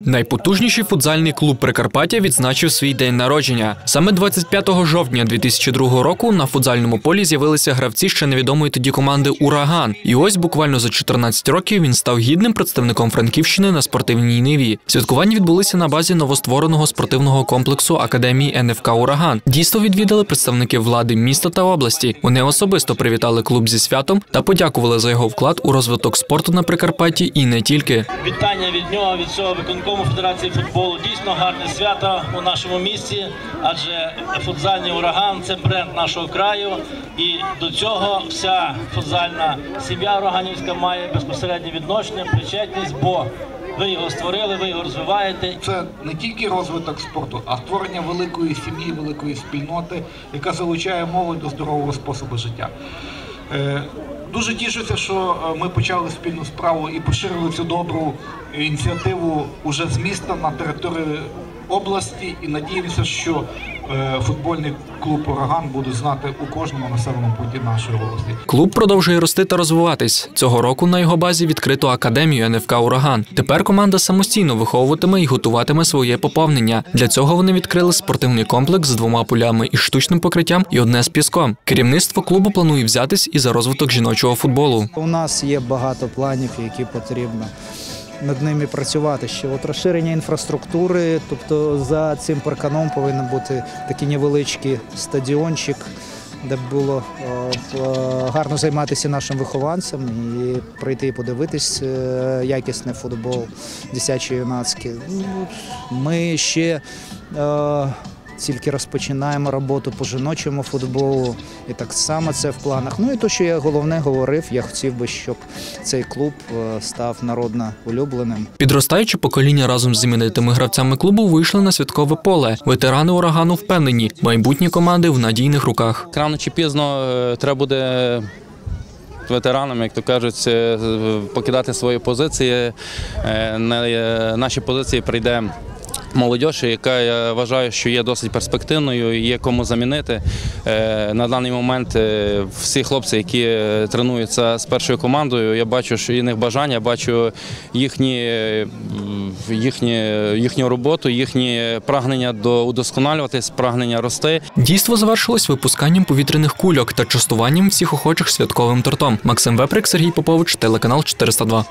Найпотужніший футзальний клуб Прикарпаття відзначив свій день народження. Саме 25 жовтня 2002 року на футзальному полі з'явилися гравці ще невідомої тоді команди Ураган. І ось буквально за 14 років він став гідним представником Франківщини на спортивній ниві. Святкування відбулися на базі новоствореного спортивного комплексу Академії НФК Ураган. Дійство відвідали представники влади міста та області. Вони особисто привітали клуб зі святом та подякували за його вклад у розвиток спорту на Прикарпатті і не тільки. Вітання від нього, від всього виконкому Федерації футболу. Дійсно гарне свято у нашому місті, адже футзальний ураган це бренд нашого краю. І до цього вся футзальна сім'я ураганівська має безпосереднє відношення, причетність, бо ви його створили, ви його розвиваєте. Це не тільки розвиток спорту, а створення великої сім'ї, великої спільноти, яка залучає молодь до здорового способу життя. Дуже тішуся, що е, ми почали спільну справу і поширили цю добру ініціативу уже з міста на територію області. І надіємося, що е, футбольний клуб Ураган буде знати у кожному населеному пункті нашої області. Клуб продовжує рости та розвиватись. Цього року на його базі відкрито академію НФК Ураган. Тепер команда самостійно виховуватиме і готуватиме своє поповнення. Для цього вони відкрили спортивний комплекс з двома полями із штучним покриттям і одне з піском. Керівництво клубу планує взятись і за розвиток жіночого футболу. У нас є багато планів, які потрібно над ними працювати. Ще от розширення інфраструктури, тобто за цим парканом повинен бути такий невеличкий стадіончик, де було е, гарно займатися нашим вихованцям і прийти і подивитись е, якісний футбол, дитячий юнацький. Ну, Ми ще. е, тільки розпочинаємо роботу по жіночому футболу, і так само це в планах. Ну і то, що я головне говорив, я хотів би, щоб цей клуб е, став народно улюбленим. Підростаюче покоління разом з іменитими гравцями клубу вийшли на святкове поле. Ветерани урагану впевнені, майбутнє команди в надійних руках. Рано чи пізно е, треба буде ветеранам, як то кажуть, е, покидати свої позиції. На наші позиції прийде. Молодь, яка я вважаю, що є досить перспективною, є кому замінити. Е, На даний момент е, всі хлопці, які е, тренуються з першою командою, я бачу, що і них бажання, бачу їхні, їхні, їхню роботу, їхні прагнення до удосконалюватись, прагнення рости. Дійство завершилось випусканням повітряних кульок та частуванням всіх охочих святковим тортом. Максим Веприк, Сергій Попович, телеканал 402.